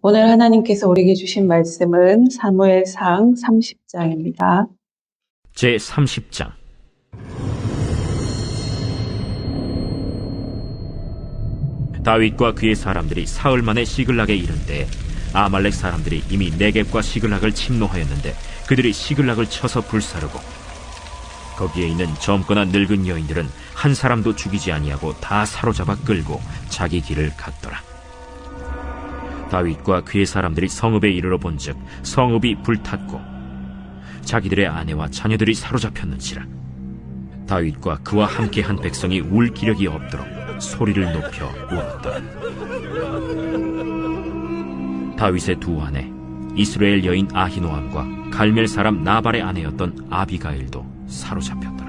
오늘 하나님께서 우리에게 주신 말씀은 사무엘상 30장입니다. 제 30장 다윗과 그의 사람들이 사흘 만에 시글락에 이른 때에 아말렉 사람들이 이미 네겝과 시글락을 침노하였는데 그들이 시글락을 쳐서 불사르고 거기에 있는 젊거나 늙은 여인들은 한 사람도 죽이지 아니하고 다 사로잡아 끌고 자기 길을 갔더라. 다윗과 그의 사람들이 성읍에 이르러 본즉 성읍이 불탔고 자기들의 아내와 자녀들이 사로잡혔는지라. 다윗과 그와 함께한 백성이 울 기력이 없도록 소리를 높여 울었더라 다윗의 두 아내 이스라엘 여인 아히노암과 갈멜 사람 나발의 아내였던 아비가일도 사로잡혔더라.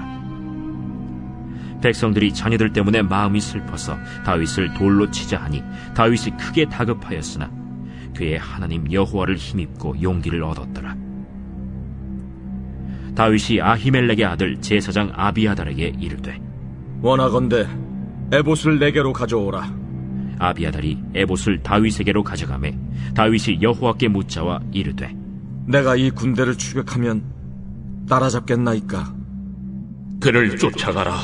백성들이 자녀들 때문에 마음이 슬퍼서 다윗을 돌로 치자 하니 다윗이 크게 다급하였으나 그의 하나님 여호와를 힘입고 용기를 얻었더라. 다윗이 아히멜렉의 아들 제사장 아비아달에게 이르되 원하건대 에봇을 내게로 가져오라. 아비아달이 에봇을 다윗에게로 가져가매 다윗이 여호와께 묻자와 이르되 내가 이 군대를 추격하면 따라잡겠나이까? 그를 쫓아가라.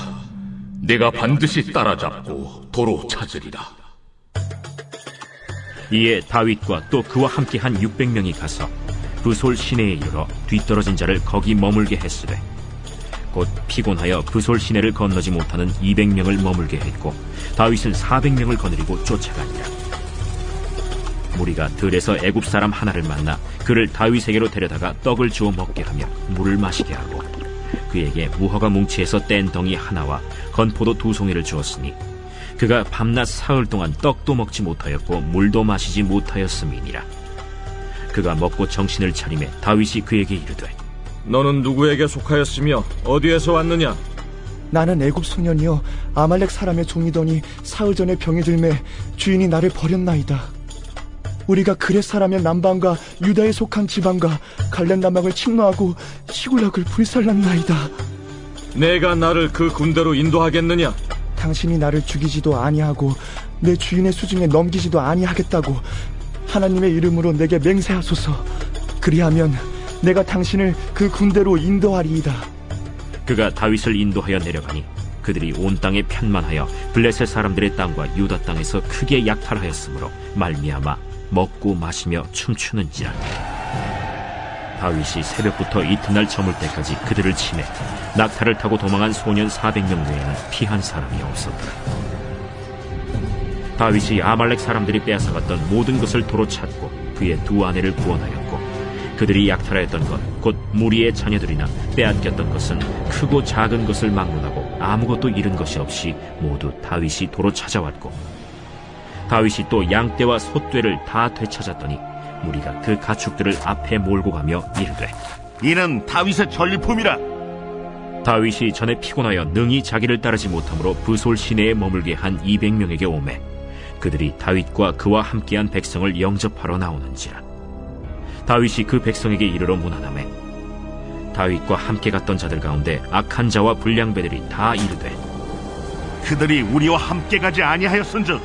내가 반드시 따라잡고 도로 찾으리라. 이에 다윗과 또 그와 함께 한 600명이 가서 부솔 시내에 이르러 뒤떨어진 자를 거기 머물게 했으되 곧 피곤하여 부솔 시내를 건너지 못하는 200명을 머물게 했고 다윗은 400명을 거느리고 쫓아가니라. 무리가 들에서 애굽 사람 하나를 만나 그를 다윗에게로 데려다가 떡을 주어 먹게 하며 물을 마시게 하고 그에게 무화과 뭉치에서 뗀 덩이 하나와 건포도 두 송이를 주었으니 그가 밤낮 사흘 동안 떡도 먹지 못하였고 물도 마시지 못하였음이니라. 그가 먹고 정신을 차림에 다윗이 그에게 이르되 너는 누구에게 속하였으며 어디에서 왔느냐? 나는 애굽 소년이여 아말렉 사람의 종이더니 사흘 전에 병이 들매 주인이 나를 버렸나이다. 우리가 그렛 사람의 남방과 유다에 속한 지방과 갈렙 남방을 침노하고 시굴락을 불살랐나이다. 내가 나를 그 군대로 인도하겠느냐? 당신이 나를 죽이지도 아니하고 내 주인의 수중에 넘기지도 아니하겠다고 하나님의 이름으로 내게 맹세하소서. 그리하면 내가 당신을 그 군대로 인도하리이다. 그가 다윗을 인도하여 내려가니 그들이 온 땅에 편만하여 블레셋 사람들의 땅과 유다 땅에서 크게 약탈하였으므로 말미암아 먹고 마시며 춤추는지라 다윗이 새벽부터 이튿날 저물 때까지 그들을 치매 낙타를 타고 도망한 소년 400명 외에는 피한 사람이 없었더라. 다윗이 아말렉 사람들이 빼앗아갔던 모든 것을 도로 찾고 그의 두 아내를 구원하였고 그들이 약탈하였던 것 곧 무리의 자녀들이나 빼앗겼던 것은 크고 작은 것을 막론하고 아무것도 잃은 것이 없이 모두 다윗이 도로 찾아왔고 다윗이 또 양떼와 소떼를 다 되찾았더니 무리가 그 가축들을 앞에 몰고 가며 이르되 이는 다윗의 전리품이라. 다윗이 전에 피곤하여 능히 자기를 따르지 못하므로 부솔 시내에 머물게 한 200명에게 오매 그들이 다윗과 그와 함께한 백성을 영접하러 나오는지라 다윗이 그 백성에게 이르러 문안하매 다윗과 함께 갔던 자들 가운데 악한 자와 불량배들이 다 이르되 그들이 우리와 함께 가지 아니하였은즉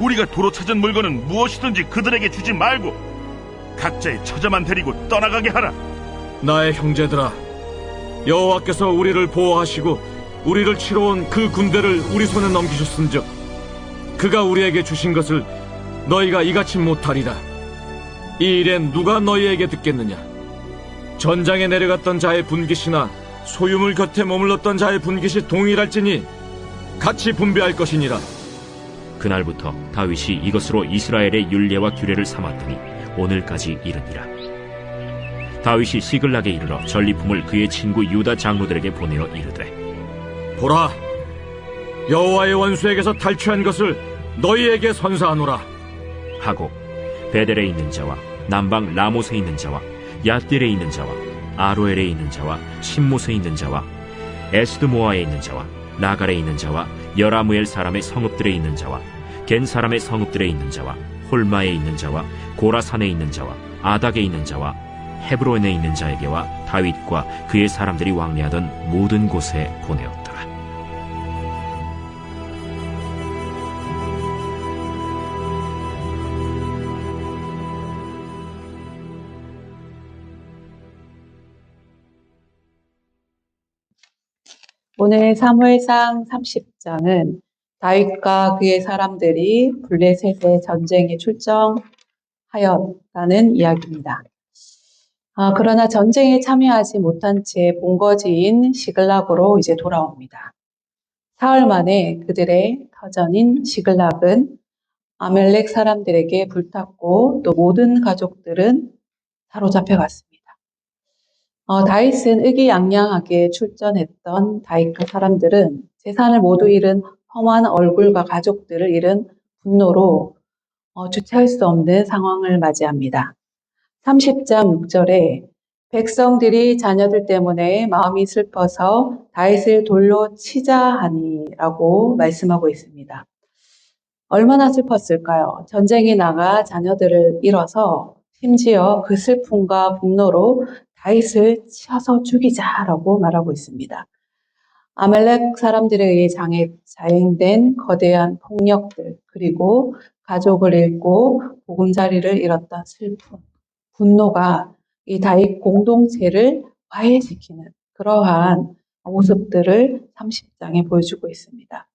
우리가 도로 찾은 물건은 무엇이든지 그들에게 주지 말고 각자의 처자만 데리고 떠나가게 하라. 나의 형제들아, 여호와께서 우리를 보호하시고 우리를 치러 온 그 군대를 우리 손에 넘기셨은즉 그가 우리에게 주신 것을 너희가 이같이 못하리라. 이 일엔 누가 너희에게 듣겠느냐? 전장에 내려갔던 자의 분깃이나 소유물 곁에 머물렀던 자의 분깃이 동일할지니 같이 분배할 것이니라. 그날부터 다윗이 이것으로 이스라엘의 율례와 규례를 삼았더니 오늘까지 이르니라. 다윗이 시글락에 이르러 전리품을 그의 친구 유다 장로들에게 보내어 이르되 보라, 여호와의 원수에게서 탈취한 것을 너희에게 선사하노라. 하고 베델에 있는 자와 남방 라못에 있는 자와 야딜에 있는 자와 아로엘에 있는 자와 신못에 있는 자와 에스드모아에 있는 자와 나갈에 있는 자와 여라무엘 사람의 성읍들에 있는 자와 겐 사람의 성읍들에 있는 자와 홀마에 있는 자와 고라산에 있는 자와 아닥에 있는 자와 헤브론에 있는 자에게와 다윗과 그의 사람들이 왕래하던 모든 곳에 보내었더라. 오늘 사무엘상 30장은 다윗과 그의 사람들이 블레셋의 전쟁에 출정하였다는 이야기입니다. 아, 그러나 전쟁에 참여하지 못한 채 본거지인 시글락으로 이제 돌아옵니다. 사흘 만에 그들의 터전인 시글락은 아멜렉 사람들에게 불탔고 또 모든 가족들은 사로잡혀 갔습니다. 어, 다윗은 의기양양하게 출전했던 다윗과 사람들은 재산을 모두 잃은 험한 얼굴과 가족들을 잃은 분노로 어, 주체할 수 없는 상황을 맞이합니다. 30장 6절에 백성들이 자녀들 때문에 마음이 슬퍼서 다윗을 돌로 치자 하니라고 말씀하고 있습니다. 얼마나 슬펐을까요? 전쟁에 나가 자녀들을 잃어서 심지어 그 슬픔과 분노로 다윗을 치어서 죽이자라고 말하고 있습니다. 아멜렉 사람들에 의해 장애, 자행된 거대한 폭력들, 그리고 가족을 잃고 보금자리를 잃었던 슬픔, 분노가 이 다윗 공동체를 화해시키는 그러한 모습들을 30장에 보여주고 있습니다.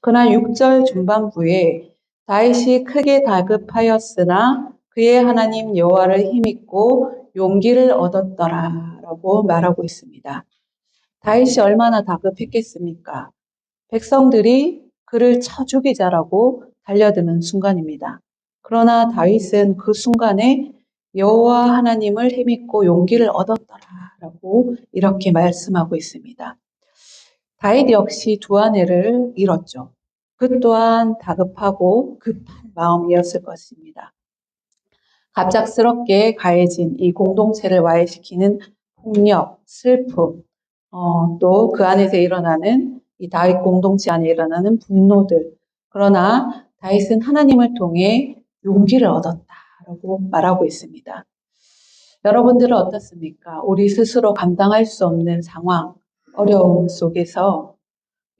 그러나 6절 중반부에 다윗이 크게 다급하였으나 그의 하나님 여호와를 힘입고 용기를 얻었더라라고 말하고 있습니다. 다윗이 얼마나 다급했겠습니까? 백성들이 그를 쳐 죽이자라고 달려드는 순간입니다. 그러나 다윗은 그 순간에 여호와 하나님을 힘입고 용기를 얻었더라라고 이렇게 말씀하고 있습니다. 다윗 역시 두 아내를 잃었죠. 그 또한 다급하고 급한 마음이었을 것입니다. 갑작스럽게 가해진 이 공동체를 와해시키는 폭력, 슬픔, 어, 또 그 안에서 일어나는 이 다윗 공동체 안에 일어나는 분노들. 그러나 다윗은 하나님을 통해 용기를 얻었다라고 말하고 있습니다. 여러분들은 어떻습니까? 우리 스스로 감당할 수 없는 상황, 어려움 속에서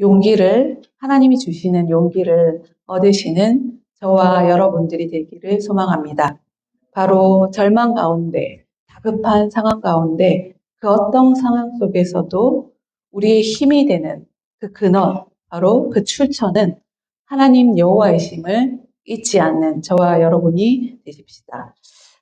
용기를, 하나님이 주시는 용기를 얻으시는 저와 여러분들이 되기를 소망합니다. 바로 절망 가운데, 다급한 상황 가운데, 그 어떤 상황 속에서도 우리의 힘이 되는 그 근원, 바로 그 출처는 하나님 여호와이심을 잊지 않는 저와 여러분이 되십시다.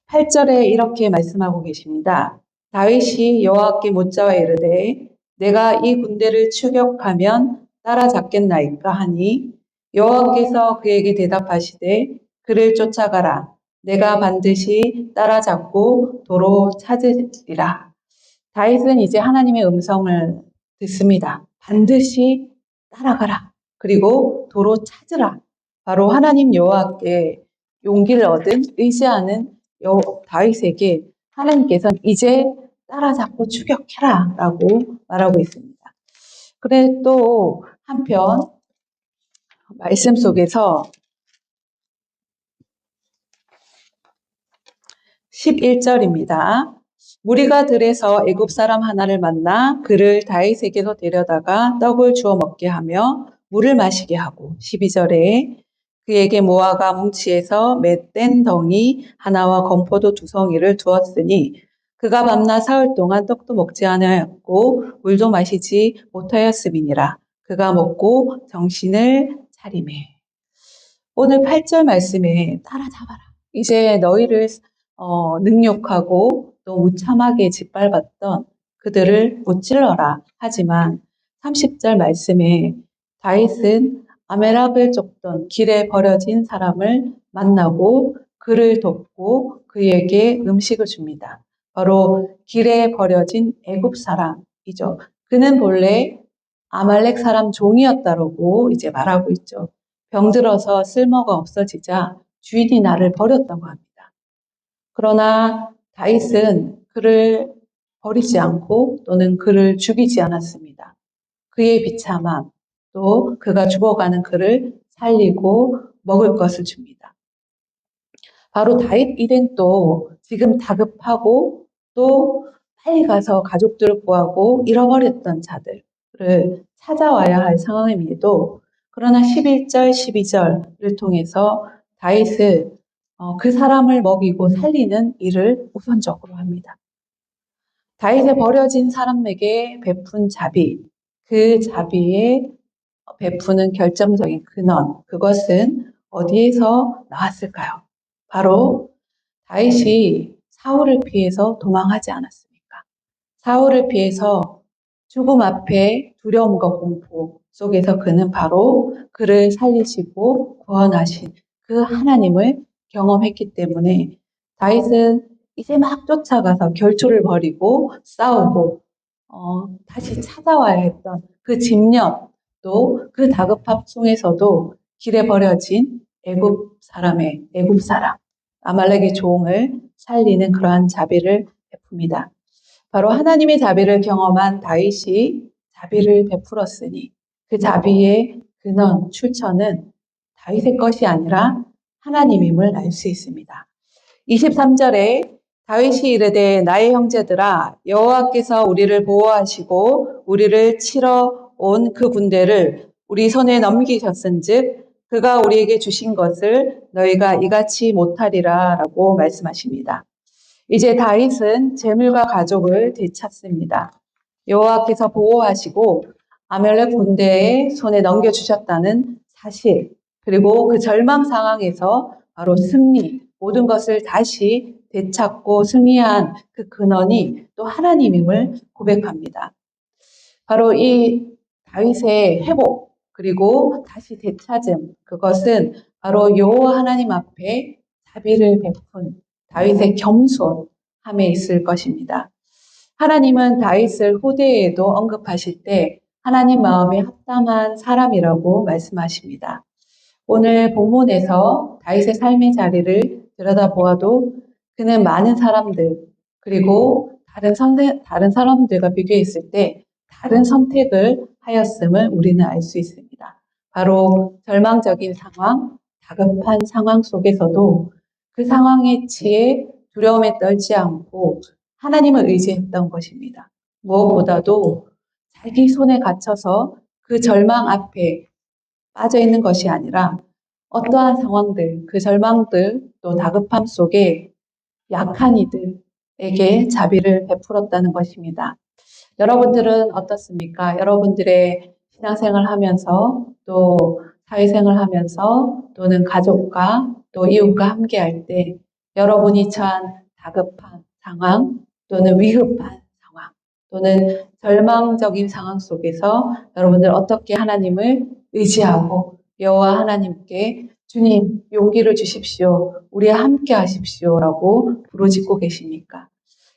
8절에 이렇게 말씀하고 계십니다. 다윗이 여호와께 묻자와 이르되 내가 이 군대를 추격하면 따라잡겠나이까 하니 여호와께서 그에게 대답하시되 그를 쫓아가라 내가 반드시 따라잡고 도로 찾으리라. 다윗은 이제 하나님의 음성을 듣습니다. 반드시 따라가라. 그리고 도로 찾으라. 바로 하나님 여호와께 용기를 얻은 의지하는 여, 다윗에게 하나님께서는 이제 따라잡고 추격해라 라고 말하고 있습니다. 그래 또 한편 말씀 속에서 11절입니다. 무리가 들에서 애굽 사람 하나를 만나 그를 다윗에게로 데려다가 떡을 주어 먹게 하며 물을 마시게 하고 12절에 그에게 모아가 뭉치에서 맷된 덩이 하나와 건포도 두 성이를 두었으니 그가 밤낮 사흘 동안 떡도 먹지 않았고 물도 마시지 못하였음이니라. 그가 먹고 정신을 차리매. 오늘 8절 말씀에 따라잡아라. 이제 너희를 어, 능욕하고 또 무참하게 짓밟았던 그들을 무찔러라. 하지만 30절 말씀에 다윗은 아메락을 쫓던 길에 버려진 사람을 만나고 그를 돕고 그에게 음식을 줍니다. 바로 길에 버려진 애굽 사람이죠. 그는 본래 아말렉 사람 종이었다라고 이제 말하고 있죠. 병들어서 쓸모가 없어지자 주인이 나를 버렸다고 합니다. 그러나 다윗은 그를 버리지 않고 또는 그를 죽이지 않았습니다. 그의 비참함, 또 그가 죽어가는 그를 살리고 먹을 것을 줍니다. 바로 다윗 일행 또 지금 다급하고 또 빨리 가서 가족들을 구하고 잃어버렸던 자들을 찾아와야 할 상황임에도 그러나 11절, 12절을 통해서 다윗은 어, 그 사람을 먹이고 살리는 일을 우선적으로 합니다. 다윗의 버려진 사람에게 베푼 자비, 그 자비에 베푸는 결정적인 근원, 그것은 어디에서 나왔을까요? 바로 다윗이 사울을 피해서 도망하지 않았습니까? 사울을 피해서 죽음 앞에 두려움과 공포 속에서 그는 바로 그를 살리시고 구원하신 그 하나님을 경험했기 때문에 다윗은 이제 막 쫓아가서 결투를 벌이고 싸우고 어, 다시 찾아와야 했던 그 집념 또 그 다급함 속에서도 길에 버려진 애굽 사람의 애굽 사람 아말렉의 종을 살리는 그러한 자비를 베풉니다. 바로 하나님의 자비를 경험한 다윗이 자비를 베풀었으니 그 자비의 근원 출처는 다윗의 것이 아니라 하나님임을 알 수 있습니다. 23절에 다윗이 이르되 나의 형제들아 여호와께서 우리를 보호하시고 우리를 치러 온 그 군대를 우리 손에 넘기셨은즉 그가 우리에게 주신 것을 너희가 이같이 못하리라라고 말씀하십니다. 이제 다윗은 재물과 가족을 되찾습니다. 여호와께서 보호하시고 아멜렉 군대의 손에 넘겨주셨다는 사실 그리고 그 절망 상황에서 바로 승리 모든 것을 다시 되찾고 승리한 그 근원이 또 하나님임을 고백합니다. 바로 이 다윗의 회복 그리고 다시 되찾음 그것은 바로 여호와 하나님 앞에 자비를 베푼 다윗의 겸손함에 있을 것입니다. 하나님은 다윗을 후대에도 언급하실 때 하나님 마음에 합당한 사람이라고 말씀하십니다. 오늘 본문에서 다윗의 삶의 자리를 들여다보아도 그는 많은 사람들 그리고 다른 선대, 다른 사람들과 비교했을 때 다른 선택을 하였음을 우리는 알 수 있습니다. 바로 절망적인 상황, 다급한 상황 속에서도 그 상황에 치에 두려움에 떨지 않고 하나님을 의지했던 것입니다. 무엇보다도 자기 손에 갇혀서 그 절망 앞에 빠져 있는 것이 아니라 어떠한 상황들, 그 절망들, 또 다급함 속에 약한 이들에게 자비를 베풀었다는 것입니다. 여러분들은 어떻습니까? 여러분들의 신앙생활 하면서 또 사회생활 하면서 또는 가족과 또 이웃과 함께 할 때 여러분이 처한 다급한 상황 또는 위급한 상황 또는 절망적인 상황 속에서 여러분들 어떻게 하나님을 의지하고 여호와 하나님께 주님 용기를 주십시오. 우리와 함께 하십시오라고 부르짖고 계십니까?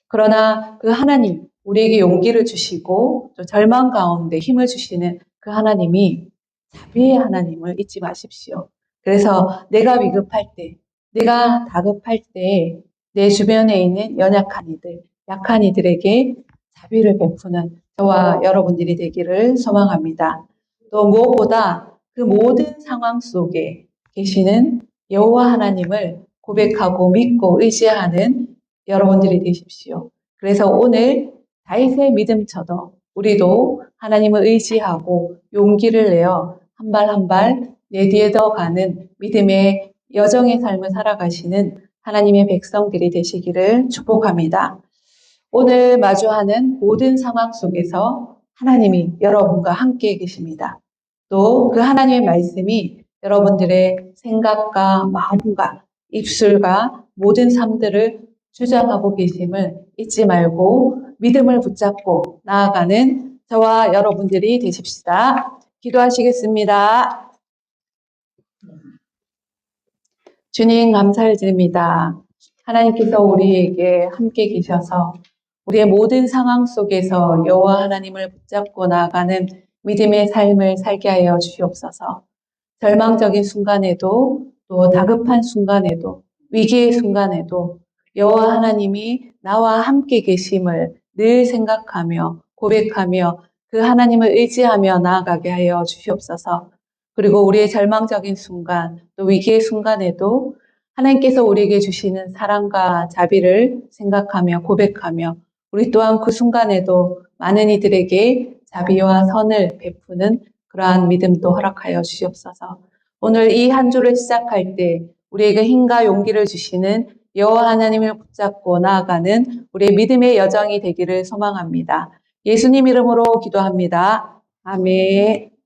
그러나 그 하나님 우리에게 용기를 주시고 또 절망 가운데 힘을 주시는 그 하나님이 자비의 하나님을 잊지 마십시오. 그래서 내가 위급할 때, 내가 다급할 때 내 주변에 있는 연약한 이들, 약한 이들에게 자비를 베푸는 저와 여러분들이 되기를 소망합니다. 또 무엇보다 그 모든 상황 속에 계시는 여호와 하나님을 고백하고 믿고 의지하는 여러분들이 되십시오. 그래서 오늘 다윗의 믿음처럼 우리도 하나님을 의지하고 용기를 내어 한 발 한 발 내 뒤에 더 가는 믿음의 여정의 삶을 살아가시는 하나님의 백성들이 되시기를 축복합니다. 오늘 마주하는 모든 상황 속에서 하나님이 여러분과 함께 계십니다. 또 그 하나님의 말씀이 여러분들의 생각과 마음과 입술과 모든 삶들을 주장하고 계심을 잊지 말고 믿음을 붙잡고 나아가는 저와 여러분들이 되십시다. 기도하시겠습니다. 주님 감사를 드립니다. 하나님께서 우리에게 함께 계셔서 우리의 모든 상황 속에서 여호와 하나님을 붙잡고 나아가는 믿음의 삶을 살게 하여 주시옵소서. 절망적인 순간에도 또 다급한 순간에도 위기의 순간에도 여호와 하나님이 나와 함께 계심을 늘 생각하며 고백하며 그 하나님을 의지하며 나아가게 하여 주시옵소서. 그리고 우리의 절망적인 순간, 또 위기의 순간에도 하나님께서 우리에게 주시는 사랑과 자비를 생각하며 고백하며 우리 또한 그 순간에도 많은 이들에게 자비와 선을 베푸는 그러한 믿음도 허락하여 주시옵소서. 오늘 이 한 주를 시작할 때 우리에게 힘과 용기를 주시는 여호와 하나님을 붙잡고 나아가는 우리의 믿음의 여정이 되기를 소망합니다. 예수님 이름으로 기도합니다. 아멘.